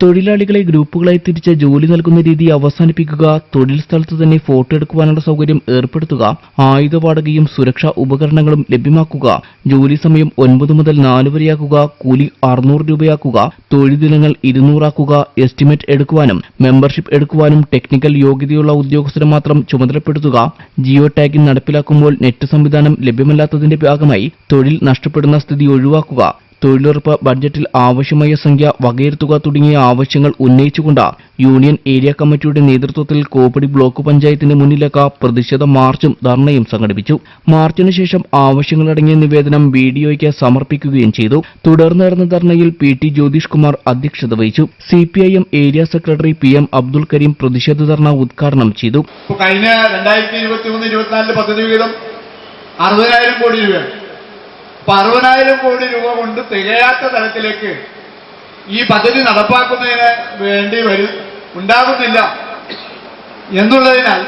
തൊഴിലാളികളെ ഗ്രൂപ്പുകളായി തിരിച്ച് ജോലി നൽകുന്ന രീതി അവസാനിപ്പിക്കുക തൊഴിൽ സ്ഥലത്ത് തന്നെ ഫോട്ടോ എടുക്കുവാനുള്ള സൗകര്യം ഏർപ്പെടുത്തുക ആയുധ വാടകയും സുരക്ഷാ ഉപകരണങ്ങളും ലഭ്യമാക്കുക ജോലി സമയം ഒൻപത് മുതൽ നാല് വരെയാക്കുക കൂലി അറുന്നൂറ് രൂപയാക്കുക തൊഴിൽ ദിനങ്ങൾ ഇരുന്നൂറാക്കുക എസ്റ്റിമേറ്റ് എടുക്കുവാനും മെമ്പർഷിപ്പ് എടുക്കുവാനും ടെക്നിക്കൽ യോഗ്യതയുള്ള ഉദ്യോഗസ്ഥരെ മാത്രം ചുമതലപ്പെടുത്തുക ജിയോ ടാഗിംഗ് നടപ്പിലാക്കുമ്പോൾ നെറ്റ് സംവിധാനം ലഭ്യമല്ലാത്തതിന്റെ ഭാഗമായി തൊഴിൽ നഷ്ടപ്പെടുന്ന സ്ഥിതി ഒഴിവാക്കുക തൊഴിലുറപ്പ് ബഡ്ജറ്റിൽ ആവശ്യമായ സംഖ്യ വകയിരുത്തുക തുടങ്ങിയ ആവശ്യങ്ങൾ ഉന്നയിച്ചുകൊണ്ട് യൂണിയൻ ഏരിയ കമ്മിറ്റിയുടെ നേതൃത്വത്തിൽ കോപ്പടി ബ്ലോക്ക് പഞ്ചായത്തിന്റെ മുന്നിലേക്ക് പ്രതിഷേധ മാർച്ചും ധർണയും സംഘടിപ്പിച്ചു. മാർച്ചിന് ശേഷം ആവശ്യങ്ങളടങ്ങിയ നിവേദനം വീഡിയോയ്ക്ക് സമർപ്പിക്കുകയും ചെയ്തു. തുടർന്ന് നടന്ന ധർണയിൽ പി ടി ജ്യോതിഷ് കുമാർ അധ്യക്ഷത വഹിച്ചു. CPIM area secretary P M Abdul Kareem പ്രതിഷേധ ധർണ ഉദ്ഘാടനം ചെയ്തു. കഴിഞ്ഞ രണ്ടായിരത്തി ഇരുപത്തി മൂന്ന് ഇരുപത്തിനാലിൽ പദ്ധതി വിഹിതം അറുപതിനായിരം കോടി രൂപയാണ്. അറുപതിനായിരം കോടി രൂപ കൊണ്ട് തികയാത്ത തലത്തിലേക്ക് ഈ പദ്ധതി നടപ്പാക്കുന്നതിന് വേണ്ടി വരും ഉണ്ടാകുന്നില്ല. എന്നുള്ളതിനാൽ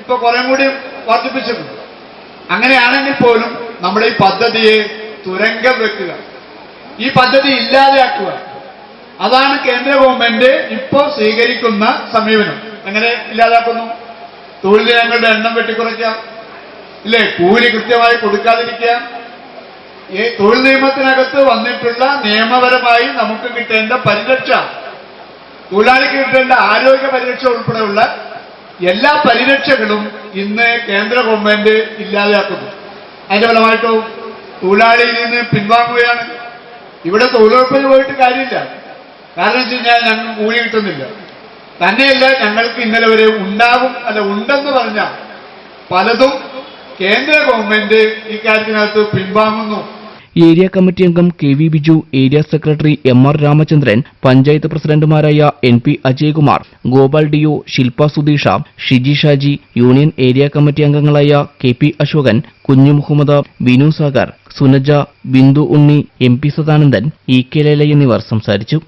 ഇപ്പൊ കുറേ കൂടി വർദ്ധിപ്പിച്ചിട്ടുണ്ട്. അങ്ങനെയാണെങ്കിൽ പോലും നമ്മുടെ ഈ പദ്ധതിയെ തുരങ്കം വെക്കുക. ഈ പദ്ധതി ഇല്ലാതെയാക്കുക. അതാണ് കേന്ദ്ര ഗവൺമെന്റ് ഇപ്പോൾ സ്വീകരിക്കുന്ന സമീപനം. എങ്ങനെ ഇല്ലാതാക്കുന്നു? തൊഴിലാളികളുടെ എണ്ണം വെട്ടിക്കുറയ്ക്കാം ഇല്ലേ? കൂലി കൃത്യമായി കൊടുക്കാതിരിക്കുക. ഈ തൊഴിൽ നിയമത്തിനകത്ത് വന്നിട്ടുള്ള നിയമപരമായി നമുക്ക് കിട്ടേണ്ട പരിരക്ഷ തൊഴിലാളിക്ക് കിട്ടേണ്ട ആരോഗ്യ പരിരക്ഷ ഉൾപ്പെടെയുള്ള എല്ലാ പരിരക്ഷകളും ഇന്ന് കേന്ദ്ര ഗവൺമെന്റ് ഇല്ലാതെയാക്കുന്നു. അതിന്റെ ഫലമായിട്ടോ തൊഴിലാളിയിൽ നിന്ന് പിൻവാങ്ങുകയാണ്. ഇവിടെ തൊഴിലുറപ്പിന് പോയിട്ട് കാര്യമില്ല. കാരണം വെച്ച് കഴിഞ്ഞാൽ ഞങ്ങൾക്ക് കൂലി കിട്ടുന്നില്ല. തന്നെയല്ല ഞങ്ങൾക്ക് ഇന്നലെ വരെ ഉണ്ടാകും അല്ല ഉണ്ടെന്ന് പറഞ്ഞാൽ പലതും കേന്ദ്ര ഗവൺമെന്റ് ഇക്കാര്യത്തിനകത്ത് പിൻവാങ്ങുന്നു. ഏരിയ കമ്മിറ്റി അംഗം K V Biju area secretary M R Ramachandran panchayat പ്രസിഡന്റുമാരായ N P Ajaykumar Gopal DO Shilpa Sudheesha Shiji Shaji union area committee അംഗങ്ങളായ K P Asokan Kunju Muhammad Vinu Sagar Sunaja Bindu Unni M P Sadanandan E K Lela എന്നിവർ സംസാരിച്ചു.